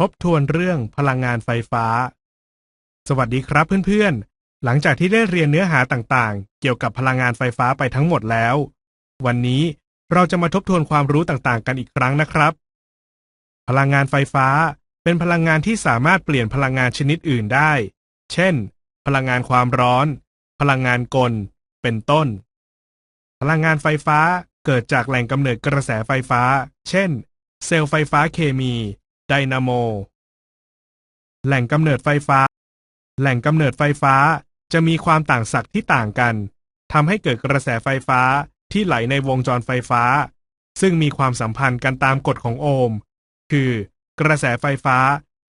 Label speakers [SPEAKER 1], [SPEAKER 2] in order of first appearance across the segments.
[SPEAKER 1] ทบทวนเรื่องพลังงานไฟฟ้า สวัสดีครับเพื่อนๆ หลังจากที่ได้เรียนเนื้อหาต่างๆ เกี่ยวกับพลังงานไฟฟ้าไปทั้งหมดแล้ว วันนี้เราจะมาทบทวนความรู้ต่างๆ กันอีกครั้งนะครับ พลังงานไฟฟ้าเป็นพลังงานที่สามารถเปลี่ยนพลังงานชนิดอื่นได้ เช่น พลังงานความร้อน พลังงานกล เป็นต้น พลังงานไฟฟ้าเกิดจากแหล่งกำเนิดกระแสไฟฟ้า เช่น เซลล์ไฟฟ้าเคมี ไดนาโม แหล่งกำเนิดไฟฟ้า แหล่งกำเนิดไฟฟ้าจะมีความต่างศักย์ที่ต่างกันทำให้เกิดกระแสไฟฟ้าที่ไหลในวงจรไฟฟ้า ซึ่งมีความสัมพันธ์กันตามกฎของโอห์ม คือกระแสไฟฟ้า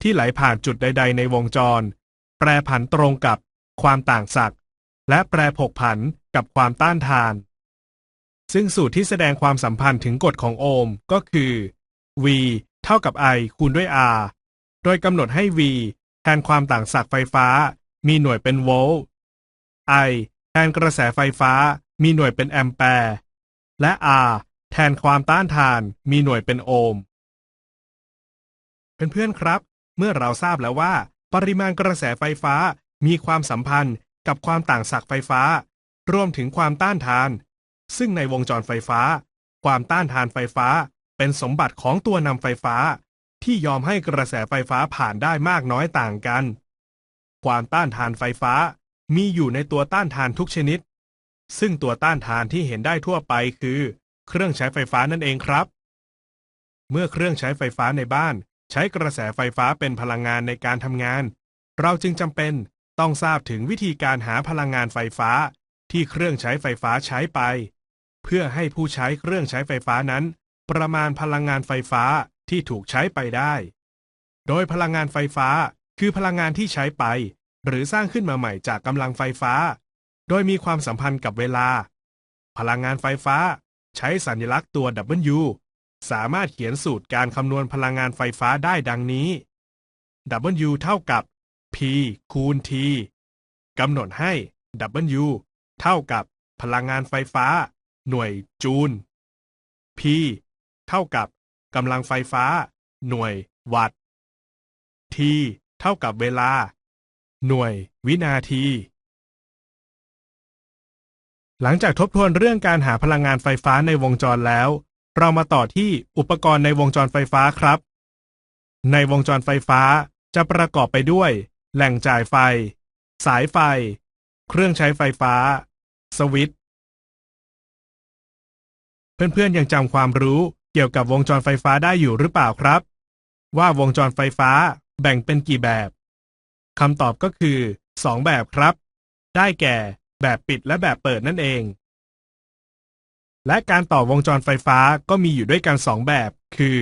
[SPEAKER 1] ที่ไหลผ่านจุดใด ๆ ในวงจร แปรผันตรงกับความต่างศักย์และแปรผกผันกับความต้านทาน ซึ่งสูตรที่แสดงความสัมพันธ์ถึงกฎของโอห์มก็คือ V ท่ากับ I คูณด้วย R โดยกำหนดให้ V แทนความต่างศักย์ไฟฟ้า มีหน่วยเป็นโวลต์ I แทนกระแสไฟฟ้า มีหน่วยเป็นแอมแปร์และ R แทนความต้านทาน มีหน่วยเป็นโอห์มเพื่อนๆครับ เมื่อเราทราบแล้วว่า ปริมาณกระแสไฟฟ้ามีความสัมพันธ์กับความต่างศักย์ไฟฟ้า รวมถึงความต้านทาน ซึ่งในวงจรไฟฟ้า ความต้านทานไฟฟ้า เป็นสมบัติของตัวนำไฟฟ้า ที่ยอมให้กระแสไฟฟ้าผ่านได้มากน้อยต่างกัน ความต้านทานไฟฟ้ามีอยู่ในตัวต้านทานทุกชนิด ซึ่งตัวต้านทานที่เห็นได้ทั่วไปคือ เครื่องใช้ไฟฟ้านั่นเองครับ เมื่อเครื่องใช้ไฟฟ้าในบ้าน ใช้กระแสไฟฟ้าเป็นพลังงานในการทำงาน เราจึงจำเป็นต้องทราบถึงวิธีการหาพลังงานไฟฟ้า ที่เครื่องใช้ไฟฟ้าใช้ไป เพื่อให้ผู้ใช้เครื่องใช้ไฟฟ้านั้น ประมาณพลังงานไฟฟ้าที่ถูกใช้ไปได้ โดยพลังงานไฟฟ้าคือพลังงานที่ใช้ไป หรือสร้างขึ้นมาใหม่จากกำลังไฟฟ้า โดยมีความสัมพันธ์กับเวลา พลังงานไฟฟ้า ใช้สัญลักษณ์ตัว W สามารถเขียนสูตรการคำนวณพลังงานไฟฟ้าได้ดังนี้ W เท่ากับ P คูณ T กำหนดให้ W เท่ากับพลังงานไฟฟ้า หน่วยจูล P เท่ากับกำลังไฟฟ้า หน่วย วัตต์ T เท่ากับเวลา หน่วย วินาที หลังจากทบทวนเรื่องการหาพลังงานไฟฟ้าในวงจรแล้ว เรามาต่อที่อุปกรณ์ในวงจรไฟฟ้าครับ ในวงจรไฟฟ้าจะประกอบไปด้วย แหล่งจ่ายไฟ สายไฟ เครื่องใช้ไฟฟ้า สวิตช์เพื่อนๆยังจำความรู้ เกี่ยวกับวงจรไฟฟ้าได้อยู่หรือเปล่าครับ ว่าวงจรไฟฟ้าแบ่งเป็นกี่แบบคำตอบก็คือ 2 แบบครับ ได้แก่ แบบปิดและแบบเปิดนั่นเอง และการต่อวงจรไฟฟ้าก็มีอยู่ด้วยกัน 2 แบบ คือ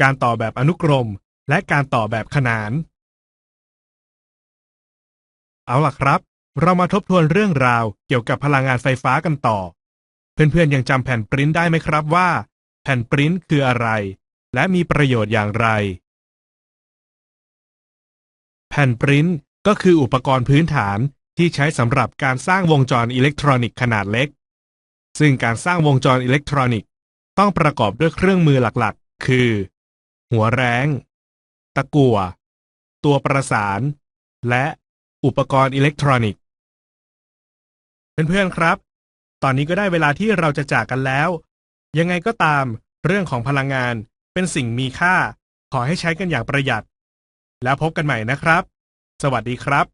[SPEAKER 1] การต่อแบบอนุกรม และการต่อแบบขนาน เอาล่ะครับ เรามาทบทวนเรื่องราวเกี่ยวกับพลังงานไฟฟ้ากันต่อ เพื่อนๆยังจำแผ่นปริ้นได้ไหมครับว่า แผ่นปริ้นคืออะไร และมีประโยชน์อย่างไร แผ่นปริ้นก็คืออุปกรณ์พื้นฐานที่ใช้สำหรับการสร้างวงจรอิเล็กทรอนิกส์ขนาดเล็ก ซึ่งการสร้างวงจรอิเล็กทรอนิกส์ต้องประกอบด้วยเครื่องมือหลักๆ คือ หัวแรงตะกั่ว ตัวประสาน และอุปกรณ์อิเล็กทรอนิกส์ เพื่อนๆครับ ตอนนี้ก็ได้เวลาที่เราจะจากกันแล้ว ยังไงก็ตาม เรื่องของพลังงานเป็นสิ่งมีค่า ขอให้ใช้กันอย่างประหยัด แล้วพบกันใหม่นะครับ สวัสดีครับ